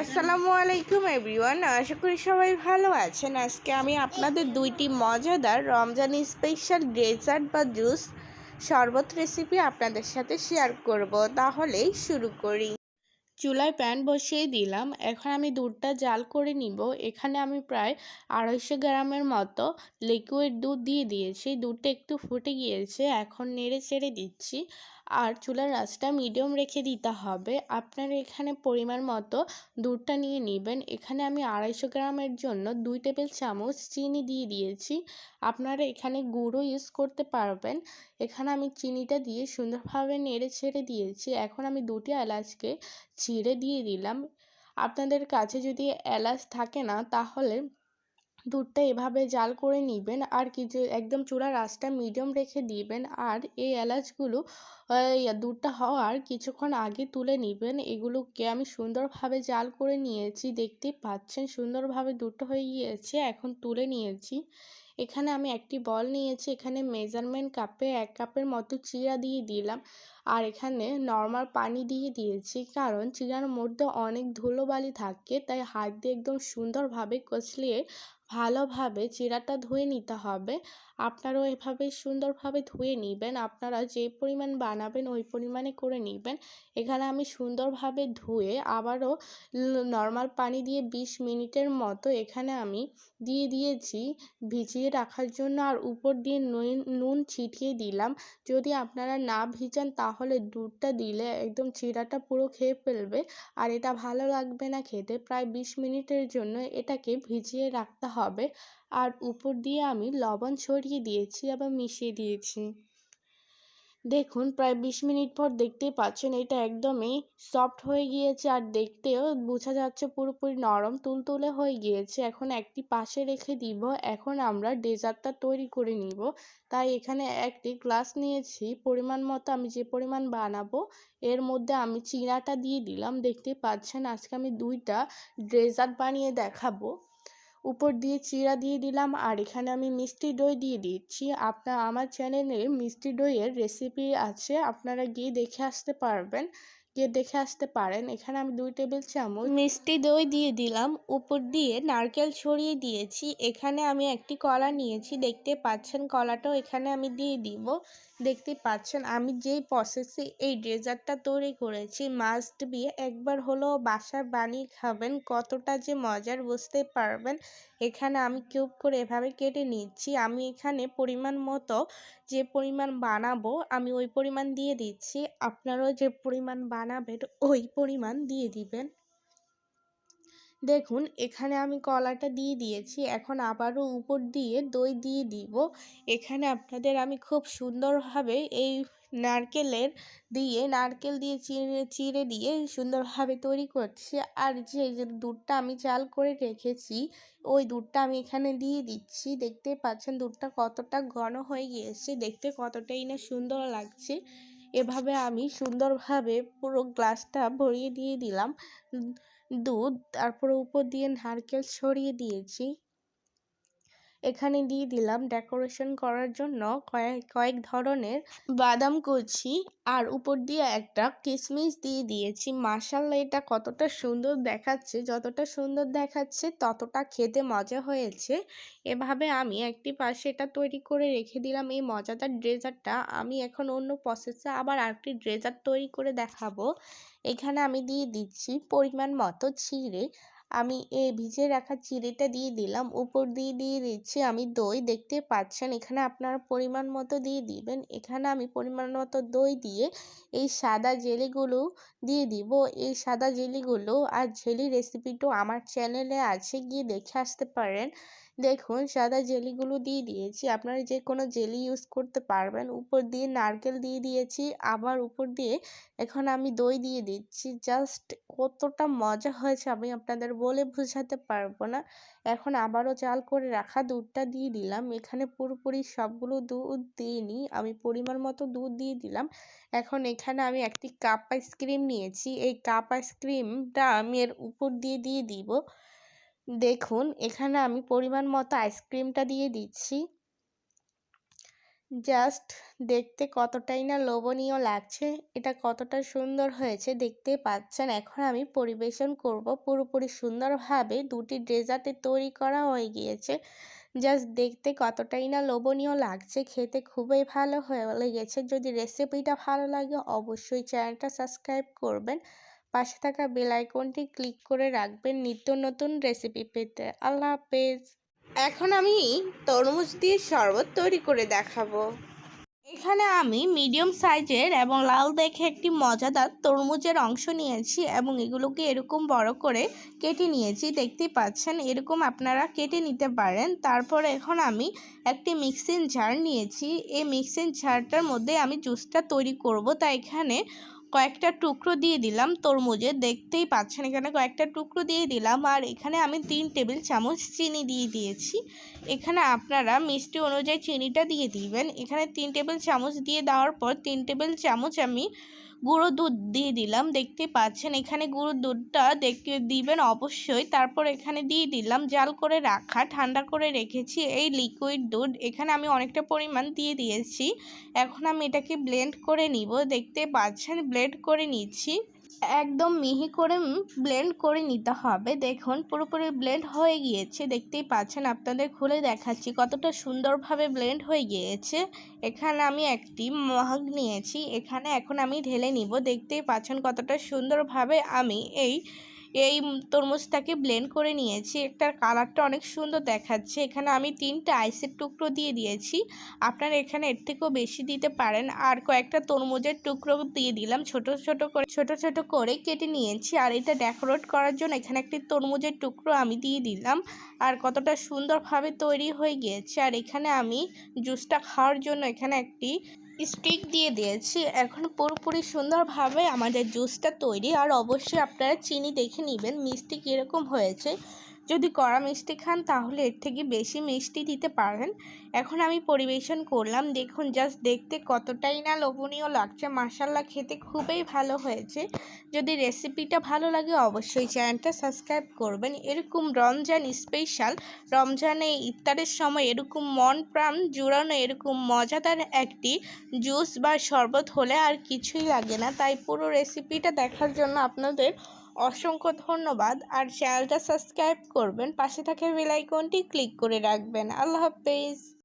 আসসালামু আলাইকুম এভরিওয়ান আশা করি সবাই ভালো আছেন। আজকে আমি আপনাদের দুইটি মজাদার রমজান স্পেশাল ডেজার্ট বা জুস শরবত রেসিপি আপনাদের সাথে শেয়ার করব। তাহলেই শুরু করি। চুলায় প্যান বসিয়ে দিলাম। এখন আমি দুধটা জাল করে নিব। এখানে আমি প্রায় আড়াইশো গ্রামের মতো লিকুইড দুধ দিয়ে দিয়েছি। দুধটা একটু ফুটে গিয়েছে। এখন নেড়ে চেড়ে দিচ্ছি। আর চুলার আঁচটা মিডিয়াম রেখে দিতে হবে। আপনার এখানে পরিমাণ মতো দুধটা নিয়ে নেবেন। এখানে আমি আড়াইশো গ্রামের জন্য দুই টেবিল চামচ চিনি দিয়ে দিয়েছি। আপনারা এখানে গুঁড়ো ইউজ করতে পারবেন। এখানে আমি চিনিটা দিয়ে সুন্দরভাবে নেড়ে ছেড়ে দিয়েছি। এখন আমি দুটি এলাচকে ছিঁড়ে দিয়ে দিলাম। আপনাদের কাছে যদি এলাচ থাকে না, তাহলে দুধটা এভাবে জাল করে নেবেন আর কিছু একদম চুলার আঁচটা মিডিয়াম রেখে দিবেন আর এই এলাচগুলো দুধটা হওয়ার কিছুক্ষণ আগে তুলে নেবেন। এগুলোকে আমি সুন্দরভাবে জাল করে নিয়েছি, দেখতে পাচ্ছেন সুন্দরভাবে দুধটা হয়ে গিয়েছে, এখন তুলে নিয়েছি। এখানে আমি একটি বল নিয়েছি, এখানে মেজারমেন্ট কাপে এক কাপের মতো চিরা দিয়ে দিলাম আর এখানে নর্মাল পানি দিয়ে দিয়েছি, কারণ চিরার মধ্যে অনেক ধুলোবালি থাকে, তাই হাত দিয়ে একদম সুন্দরভাবে কচলিয়ে ভালোভাবে চিরাটা ধুয়ে নিতে হবে। আপনারাও এভাবে সুন্দরভাবে ধুয়ে নেবেন। আপনারা যে পরিমাণ বানাবেন ওই পরিমাণে করে নেবেন। এখানে আমি সুন্দরভাবে ধুয়ে আবারও নর্মাল পানি দিয়ে বিশ মিনিটের মতো এখানে আমি দিয়ে দিয়েছি। ভিজিয়ে রাখার জন্য আর উপর দিয়ে নুন ছিটিয়ে দিলাম। যদি আপনারা না ভিজান তাহলে দুধটা দিলে একদম চিরাটা পুরো খেয়ে ফেলবে। আর এটা ভালো লাগবে না খেতে। প্রায় বিশ মিনিটের জন্য এটাকে ভিজিয়ে রাখতে হবে। আর উপর দিয়ে আমি লবণ ছড়িয়ে দিয়েছি, আবার মিশিয়ে দিয়েছি। দেখুন, প্রায় বিশ মিনিট পর দেখতেই পাচ্ছেন, এটা একদমই সফট হয়ে গিয়েছে আর দেখতেও বোঝা যাচ্ছে পুরোপুরি নরম, তুলতুলে হয়ে গিয়েছে। এখন একটি পাশে রেখে দিব, এখন আমরা ডেজার্টটা তৈরি করে নিব। তাই এখানে একটি গ্লাস নিয়েছি, পরিমাণ মতো আমি যে পরিমাণ বানাবো, এর মধ্যে আমি চিনাটা দিয়ে দিলাম। দেখতে পাচ্ছেন, আজকে আমি দুইটা ডেজার্ট বানিয়ে দেখাবো। উপর দিয়ে চিরা দিয়ে দিলাম, আর এখানে আমি মিষ্টি দই দিয়ে দিচ্ছি। আপনার আমার চ্যানেলে মিষ্টি দইয়ের রেসিপি আছে, আপনারা গিয়ে দেখে আসতে পারবেন। গিয়ে দেখে আসতে পারেন। এখানে আমি দুই টেবিল চামচ মিষ্টি দই দিয়ে দিলাম। উপর দিয়ে নারকেল ছড়িয়ে দিয়েছি। এখানে আমি একটি কলা নিয়েছি। দেখতে পাচ্ছেন কলাটাও এখানে আমি দিয়ে দিব। দেখতে পাচ্ছেন আমি যেই প্রসেসে এই ডেজার্টটা তৈরি করেছি মাস্ট বি একবার হলো বাসায় বানিয়ে খাবেন। কতটা যে মজার, বুঝতে পারবেন। এখানে আমি কিউব করে এভাবে কেটে নিচ্ছি। আমি এখানে পরিমাণ মতো যে পরিমাণ বানাবো, আমি ওই পরিমাণ দিয়ে দিচ্ছি। আপনারাও যে পরিমাণ বানাবেন, ওই পরিমাণ দিয়ে দিবেন। দেখুন, এখানে আমি কলাটা দিয়ে দিয়েছি। এখন আবারও উপর দিয়ে দই দিয়ে দিব। এখানে আপনাদের আমি খুব সুন্দরভাবে এই নারকেলের দিয়ে, নারকেল দিয়ে চিড়ে চিড়ে দিয়ে সুন্দরভাবে তৈরি করছি। আর যে যে দুধটা আমি চাল করে রেখেছি, ওই দুধটা আমি এখানে দিয়ে দিচ্ছি। দেখতে পাচ্ছেন দুধটা কতটা ঘন হয়ে গিয়েছে। দেখতে কতটাই না সুন্দর লাগছে। এভাবে আমি সুন্দরভাবে পুরো গ্লাসটা ভরিয়ে দিয়ে দিলাম। দুধ, তারপরে উপর দিয়ে নারকেল ছড়িয়ে দিয়েছি। এখানে দিয়ে দিলাম ডেকোরেশন করার জন্য কয়েক কয়েক ধরনের বাদাম কুচি আর উপর দিয়ে একটা কিশমিশ দিয়ে দিয়েছি। মাসাল্লা এটা কতটা সুন্দর দেখাচ্ছে। যতটা সুন্দর দেখাচ্ছে, ততটা খেতে মজা হয়েছে। এভাবে আমি একটি পাশে এটা তৈরি করে রেখে দিলাম এই মজাদার ড্রেজারটা আমি এখন অন্য প্রসেসে আবার আরেকটি ড্রেজার তৈরি করে দেখাবো। এখানে আমি দিয়ে দিচ্ছি পরিমাণ মতো চিড়ে। আমি এই ভিজে রাখা চিড়েটা দিয়ে দিলাম। উপর দিয়ে দিয়ে দিচ্ছি। আমি দই দেখতে পাচ্ছেন, এখানে আপনারা পরিমাণ মতো দিয়ে দিবেন। এখানে আমি পরিমাণ মতো দই দিয়ে এই সাদা জেলিগুলো দিয়ে দিব। এই সাদা জেলিগুলো আর জেলি রেসিপিটাও আমার চ্যানেলে আছে, গিয়ে দেখে আসতে পারেন। দেখুন, সাদা জেলিগুলো দিয়ে দিয়েছি। আপনারা যে কোনো জেলি ইউজ করতে পারবেন। উপর দিয়ে নারকেল দিয়ে দিয়েছি। আবার উপর দিয়ে এখন আমি দই দিয়ে দিচ্ছি। জাস্ট কতটা মজা হয়েছে আমি আপনাদের বলে বোঝাতে পারব না। এখন আবারও চাল করে রাখা দুধটা দিয়ে দিলাম। এখানে পুরোপুরি সবগুলো দুধ দিইনি। আমি পরিমাণ মতো দুধ দিয়ে দিলাম। এখন এখানে আমি একটি কাপ আইসক্রিম নিয়েছি। এই কাপ আইসক্রিমটা আমি এর উপর দিয়ে দিয়ে দিব। দেখুন, এখানে আমি পরিমাণ মতো আইসক্রিমটা দিয়ে দিচ্ছি। জাস্ট দেখতে কতটাই না লোভনীয় লাগছে, এটা কতটা সুন্দর হয়েছে, দেখতে পাচ্ছেন। এখন আমি পরিবেশন করব পুরোপুরি সুন্দরভাবে। দুটি ডেজার্টে তৈরি করা হয়ে গিয়েছে। জাস্ট দেখতে কতটাই না লোভনীয় লাগছে, খেতে খুবই ভালো হয়ে লেগেছে। যদি রেসিপিটা ভালো লাগে, অবশ্যই চ্যানেলটা সাবস্ক্রাইব করবেন। পাশে থাকা বেল আইকনটি ক্লিক করে রাখবেন নিত্য নতুন রেসিপি পেতে। আল্লাহ হাফেজ। এখন আমি তরমুজ দিয়ে শরবত তৈরি করে দেখাবো। এখানে আমি মিডিয়াম সাইজের এবং লাল দেখে একটি মজাদার তরমুজের অংশ নিয়েছি এবং এগুলোকে এরকম বড় করে কেটে নিয়েছি। দেখতেই পাচ্ছেন, এরকম আপনারা কেটে নিতে পারেন। তারপর এখন আমি একটি মিক্সিং জার নিয়েছি। এই মিক্সিং জারটার মধ্যে আমি জুসটা তৈরি করব। তাই এখানে কয়েকটা টুকরো দিয়ে দিলাম তরমুজে, দেখতেই পাচ্ছেন এখানে কয়েকটা টুকরো দিয়ে দিলাম। আর এখানে আমি তিন টেবিল চামচ চিনি দিয়ে দিয়েছি। এখানে আপনারা মিষ্টি অনুযায়ী চিনিটা দিয়ে দিবেন। এখানে তিন টেবিল চামচ দিয়ে দেওয়ার পর তিন টেবিল চামচ আমি গুঁড়ো দুধ দিয়ে দিলাম। দেখতে পাচ্ছেন, এখানে গুঁড়ো দুধটা দেখতে দিবেন অবশ্যই। তারপর এখানে দিয়ে দিলাম, জাল করে রাখা, ঠান্ডা করে রেখেছি এই লিকুইড দুধ। এখানে আমি অনেকটা পরিমাণ দিয়ে দিয়েছি। এখন আমি এটাকে ব্লেন্ড করে নিব। দেখতে পাচ্ছেন ব্লেন্ড করে নিচ্ছি। একদম মিহি করে ব্লেন্ড করে নিতে হবে। দেখুন, পুরোপুরি ব্লেন্ড হয়ে গিয়েছে, দেখতেই পাচ্ছেন। আপনাদের খুলে দেখাচ্ছি কতটা সুন্দরভাবে ব্লেন্ড হয়ে গিয়েছে। এখানে আমি একটি মগ নিয়েছি। এখানে এখন আমি ঢেলে নিব। দেখতেই পাচ্ছেন কতটা সুন্দরভাবে আমি এই এই তরমুজটাকে ব্লেন্ড করে নিয়েছি। একটা কালারটা অনেক সুন্দর দেখাচ্ছে। এখানে আমি তিনটা আইসের টুকরো দিয়ে দিয়েছি। আপনারা এখানে এর থেকেও বেশি দিতে পারেন। আর কয়েকটা তরমুজের টুকরো দিয়ে দিলাম। ছোট ছোট করে, ছোট ছোট করে কেটে নিয়েছি। আর এটা ডেকোরেট করার জন্য এখানে একটি তরমুজের টুকরো আমি দিয়ে দিলাম। আর কতটা সুন্দরভাবে তৈরি হয়ে গিয়েছে। আর এখানে আমি জুসটা খাওয়ার জন্য এখানে একটি স্টিক দিয়ে দিয়েছি। এখন পুরোপুরি সুন্দরভাবে আমাদের জুসটা তৈরি। আর অবশ্যই আপনারা চিনি দেখে নেবেন, মিষ্টি কীরকম হয়েছে। যদি কড়া মিষ্টি খান, তাহলে এর থেকে বেশি মিষ্টি দিতে পারেন। এখন আমি পরিবেশন করলাম। দেখুন জাস্ট দেখতে কতটাই না লোভনীয় লাগছে। মাসাল্লা খেতে খুবই ভালো হয়েছে। যদি রেসিপিটা ভালো লাগে, অবশ্যই চ্যানেলটা সাবস্ক্রাইব করবেন। এরকম রমজান স্পেশাল রমজানে ইফতারের সময় এরকম মন প্রাণ জুড়ানো, এরকম মজাদার একটি জুস বা শরবত হলে আর কিছুই লাগে না। তাই পুরো রেসিপিটা দেখার জন্য আপনাদের অসংখ্য ধন্যবাদ। আর চ্যানেলটা সাবস্ক্রাইব করবেন পাশে থাকা বেলাইকনটি ক্লিক করে রাখবেন। আল্লাহ হাফেজ।